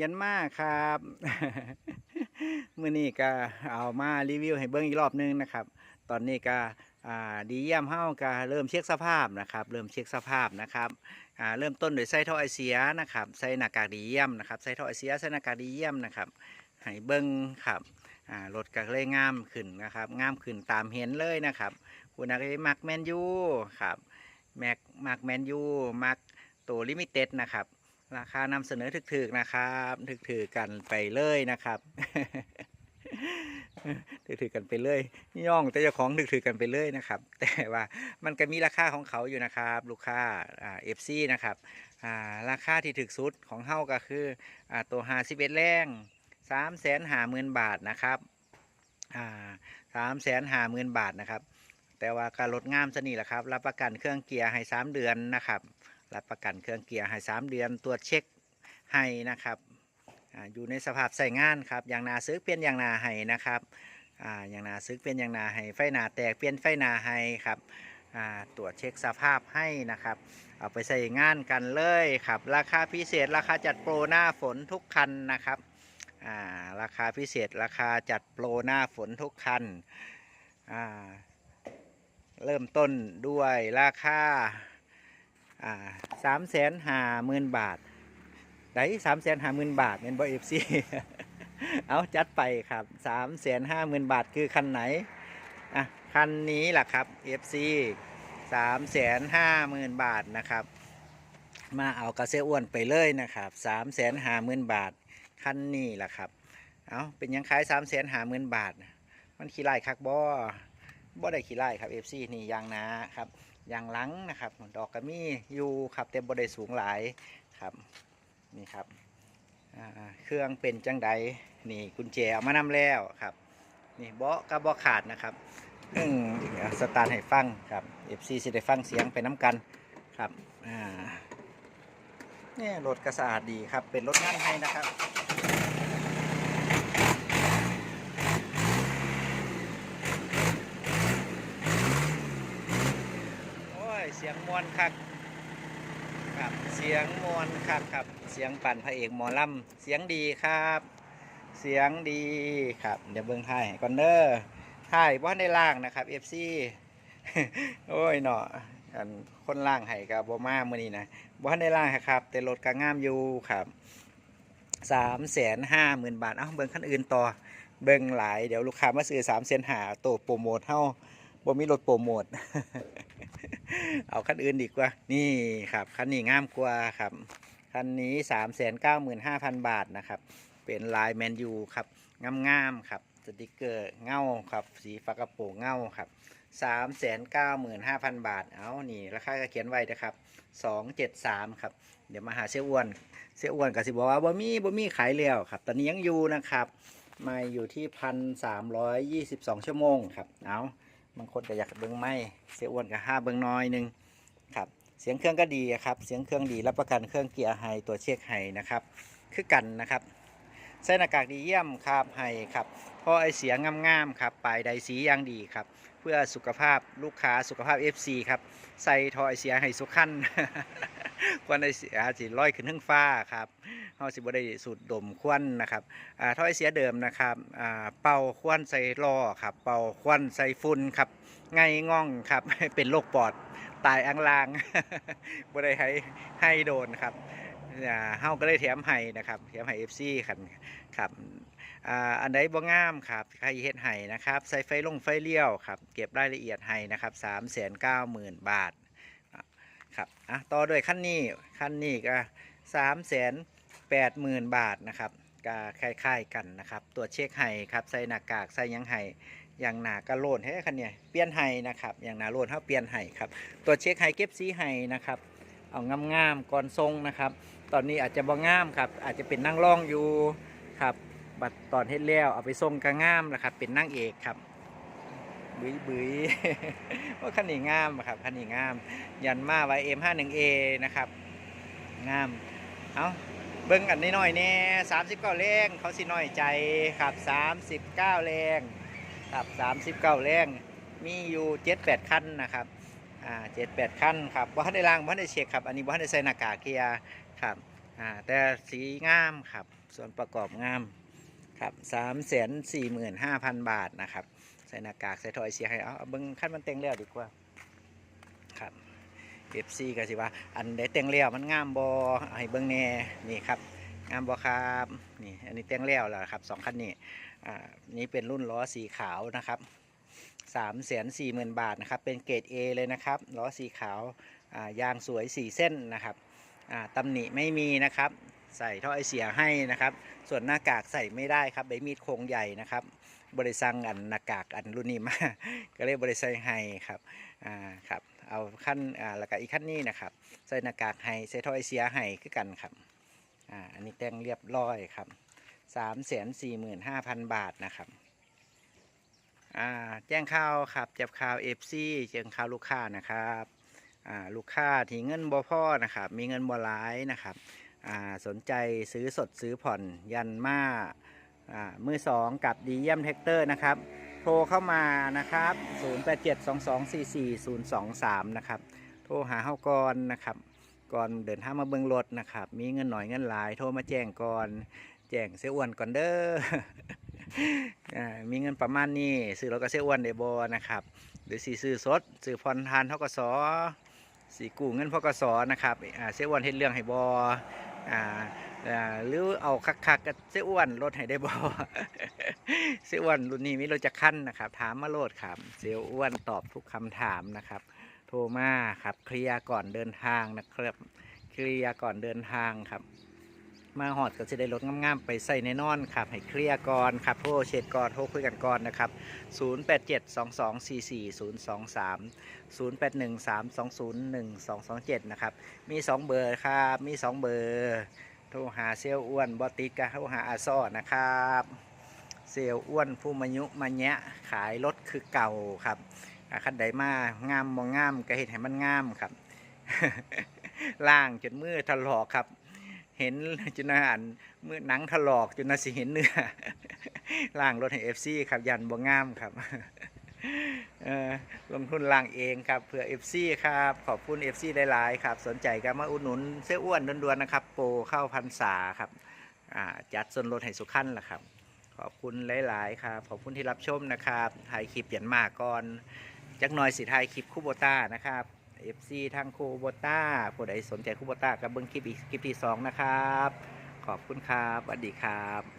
ยันมาครับมื้อนี้ก็เอามารีวิวให้เบิ่งอีกรอบหนึงนะครับ ตอนนี้ก็ดีเยี่ยมเฮาก็เริ่มเช็คสภาพนะครับ เริ่มเช็คสภาพนะครับเริ่มต้นโดยใส่ท่อไอเสียนะครับใส่หน้ากากดีเยี่ยมนะครับใส่ท่อไอเสียใส่หน้ากากดีเยี่ยมนะครับให้เบิ่งครับรถก็เลยงามขึ้นนะครับงามขึ้นตามเห็นเลยนะครับคุณนักมักแมนยูครับแม็กมักแมนยูมักตัวลิมิเต็ดนะครับ ราคานำเสนอถึกๆนะครับถึกๆกันไปเลยนะครับถึกๆกันไปเลยย่องแต่เจ้าของถึกๆกันไปเลยนะครับ แต่ว่ามันก็มีราคาของเขาอยู่นะครับ ลูกค้าเอฟซีนะครับาราคาที่ถึกสุดของเฮาก็คืออตัวหาสิบเอ็ดแรงสามแสนหาหมื่นบาทนะครับสามแสนหาหมื่นบาทนะครับ แต่ว่าการลดงามสนี่แหละครับ รับประกันเครื่องเกียร์ให้สามเดือนนะครับ รับประกันเครื่องเกียร์ให้ 3 เดือนตรวจเช็คให้นะครับออยู่ในสภาพใส่งานครับอย่างนาซื้อเปลี่ยนอย่างนาให้นะครับออย่างนาซื้อเปลี่ยนอย่างนาให้ไฟหนาแตกเปลี่ยนไฟหนาให้ครับตรวจเช็คสภาพให้นะครับ เอาไปใส่งานกันเลยครับ ราคาพิเศษราคาจัดโปรหน้าฝนทุกคันนะครับาราคาพิเศษราคาจัดโปรหน้าฝนทุกคันเริ่มต้นด้วยราคา อ่าสามแสนห้าหมื่นบาทได้สามแสนห้าหมื่นบาทเป็นบอเอฟซีเอาจัดไปครับสามแสนห้าหมื่นบาทคือคันไหนอะคันนี้แหละครับ FC สามแสนห้าหมื่นบาทนะครับ มาเอากระเซอ้วนไปเลยนะครับสามแสนห้าหมื่นบาทคันนี้แหละครับ เอาเป็นยังขายสามแสนห้าหมื่นบาท มันขี้ไล่คักบ่ บ่ได้ขี้ไล่ครับ FC นี่ยางนาครับยางหลังนะครับ ดอกกระมี่อยู่ครับแต่บ่ได้สูงหลายครับนี่ครับเครื่องเป็นจังใดนี่กุญแจเอามานำแล้วครับนี่เบาะก็เบาะขาดนะครับอืมเดี๋ยวสตาร์ทให้ฟังครับ FC สิได้ฟังเสียงไปน้ำกันครับอ่านี่รถก็สะอาดดีครับเป็นรถงานให้นะครับ โอ้ย เสียงมวนคักครับ เสียงมวนคักครับ เสียงปั่นพระเอกหมอลำเสียงดีครับ เสียงดีครับ เดี๋ยวเบิ้งไทายก่อนเด้อไทายว่าในล่างนะครับ FC โอ้ยเนาะอันคนล่างให้กับบ่มาเมื้อนี้นะบ่ทันได้ล่างครับ แต่รถก็งามอยู่ครับสามแสนห้าหมื่นบาท เอ้าเบิ่งคันอื่นต่อเบิ่งหลาย เดี๋ยวลูกค้ามาซื้อสามเซนหาโตโปรโมทเฮาบ่มีรถโปรโมท เอาคันอื่นดีกว่า นี่ครับคันนี้งามกว่าครับคันนี้สามแสนเก้าหมื่นห้าพันบาทนะครับ เป็นลายแมนยูครับงามๆครับสติกเกอร์เงาครับสีฝากระโปรงเงาครับสามแสนเก้าหมื่นห้าพันบาท เอานี่ราคาก็เขียนไว้นะครับสองเจ็ดสามครับ เดี๋ยวมาหาเสียอ้วนเสียอ้วนก็สิบอกว่าบ่มีบ่มีขายแล้วครับ ตอนนี้ยังอยู่นะครับ มาอยู่ที่พันสามร้อยยี่สิบสองชั่วโมงครับ เอา บางคนก็อยากเบิ้งไม่เสียอ้วนก็ห้าเบิ้งน้อยหนึงครับเสียงเครื่องก็ดีครับเสียงเครื่องดีรับประกันเครื่องเกียร์ไฮตัวเช็คไฮนะครับคือกันนะครับใส่หน้ากากดีเยี่ยมครับไฮครับเพราะไอเสียงงามๆครับปลายใดสีย่างดีครับ เพื่อสุขภาพลูกค้าสุขภาพ FC ครับใส่ทอไอเสียให้สุขันควันไอเสียสิลอยขึ้นทั้งฟ้าครับาสิบ่ได้สูดดมควันนะครับอ่าทอไอเสียเดิมนะครับเป่าควันใส่ล้อครับเป่าควันใส่ฝุ่นครับไงง่องครับเป็นโรคปอดตายอังลางบ่ได้ให้ให้โดนครับอ่าเฮาก็เลยแถมให้นะครับแถมให้ FC คันครับอ่าอันใดบ่งามครับใครเฮ็ดให้นะครับใส่ไฟลงไฟเลี้ยวครับเก็บรายละเอียดให้นะครับ390,000บาทอะครับอะต่อด้วยขั้นนี้ขั้นนี้ก็สามแสน 8 0,000 บาทนะครับก็คล้ายๆกันนะครับตัวจเช็คให้ครับใส่หน้ากากใส่ยังให้อย่างหนากระโลนให้คันเนี่ยเปลี่ยนไห้นะครับอย่างหนาโลนเขาเปลี่ยนไห้ครับตัวเช็คไห้เก็บสีไห้นะครับเอางามๆก่อนทรงนะครับ ตอนนี้อาจจะบ่งามครับอาจจะเป็นนั่งร่องอยู่ครับบัดตอนเฮ็ดแล้วเอาไปทรงก็งามนะครับเป็นนั่งเอกครับบุยบุยว่าคันนี้งามอะครับคันนี้งาม ยันมาไว้ M51A นะครับงามเอา เบิ้งกันน้อยๆแน่39แรงเขาสิน้อยใจครับ39แรงครับสามสิบเก้าแรงมีอยู่เจ็ดแปดขั้นนะครับอ่าเจ็ดแปดขั้นครับว่าได้ล้างว่าได้เช็คครับ อันนี้ว่าได้ใส่หน้ากากเกียร์ครับอ่าแต่สีงามครับ ส่วนประกอบงามครับสามแสนสี่หมื่นห้าพันบาทนะครับ ใส่หน้ากากใส่ถอยเสียให้เอาเอาเบิ้งขั้นมันเต็งแล้วดีกว่าครับ เอฟซีก็สิว่า อันใดเต็งแล้วมันงามบอให้เบิ้งแน่นี่ครับงามบอครับนี่อันนี้เต็งแล้วแล้วครับสองคันนี้อ่านี่เป็นรุ่นล้อสีขาวนะครับสามแสนสี่หมื่นบาทนะครับเป็นเกรด A เลยนะครับล้อสีขาวอ่ายางสวยสี่เส้นนะครับอ่าตำหนิไม่มีนะครับ ใส่ท่อไอเสียให้นะครับ ส่วนหน้ากากใส่ไม่ได้ครับใบมีดโครงใหญ่นะครับ บริษัทอันหน้ากากอันรุ่นนี้มา ก็เลยบริษัทให้ครับอ่าครับเอาขั้นอ่าแล้วก็อีกขั้นนี้นะครับใส่หน้ากากให้ใส่ท่อไอเสียให้คือกันครับอ่าอันนี้แต่งเรียบร้อยครับสามแสนสี่หมื่นห้าพันบาทนะครับอ่าแจ้งข่าวครับจับข่าวเอฟซีแจ้งข่าวลูกค้านะครับอ่าลูกค้าที่เงินบ่พ่อนะครับมีเงินบ่หลายนะครับอ่าสนใจซื้อสดซื้อผ่อนยันมา มือสองกับดีเยี่ยมแท็กเตอร์นะครับ โทรเข้ามานะครับ 0872244023 นะครับ โทรหาเฮาก่อนนะครับ ก่อนเดินทางมาเบิ่งรถนะครับ มีเงินหน่อยเงินหลาย โทรมาแจ้งก่อน แจ้งเสียอ้วนก่อนเด้อมีเงินประมาณนี้ซื้อรถก็เสียอ้วนได้บ่นะครับ หรือสีซื้อสดซื้อผ่อนทานทกสสีกู้เงินพกสนะครับเสียอ้วนเฮ็ดเรื่องให้บออ่า หรือเอาคักๆกับเสียอ้วนลดให้ได้บ่เสียอ้วนรุ่นนี้มีรถจะขั้นนะครับ ถามมาโลดครับเสียอ้วนตอบทุกคำถามนะครับ โทรมาครับเคลียร์ก่อนเดินทางนะครับเคลียร์ก่อนเดินทางครับ มาหอดก็จะได้รถง่ามๆไปใส่ในนอนครับ ให้เคลียร์ก่อนครับโทรเช็ดก่อนโทรคุยกันก่อนนะครับ 0872244023 0813201227 นะครับ มี 2 เบอร์ครับ มี 2 เบอร์ โทรหาเซลอ้วนบอติกับโทรหาอาซอนะครับ เซลอ้วนผู้มายุมาแยะขายรถคือเก่าครับคันใดมางามมองงามก็เห็นให้มันงามครับล่างจนมือถลอกครับ เห็นจนอ่านมือหนังถลอกจนน่าสิเห็นเนื้อล่างรถให้เอฟซีครับยันบ่งงามครับ ลงทุนล่างเองครับเพื่อ FC ครับ ขอบคุณ FC หลาย ๆ ครับ สนใจก็มาอุดหนุนเสื้ออ้วนด่วนๆนะครับ โปรเข้าพันษาครับจัดส่วนลดให้สุขันล่ะครับ ขอบคุณหลาย ๆ ครับ ขอบคุณที่รับชมนะครับถ่ายคลิปเปลี่ยนมาก่อนจักหน่อยสิถ่ายคลิปคูโบต้านะครับ FC ทางคูโบต้าผู้ใดสนใจคูโบต้ากับเบิ้งคลิปอีกคลิปที่สองนะครับ ขอบคุณครับสวัสดีครับ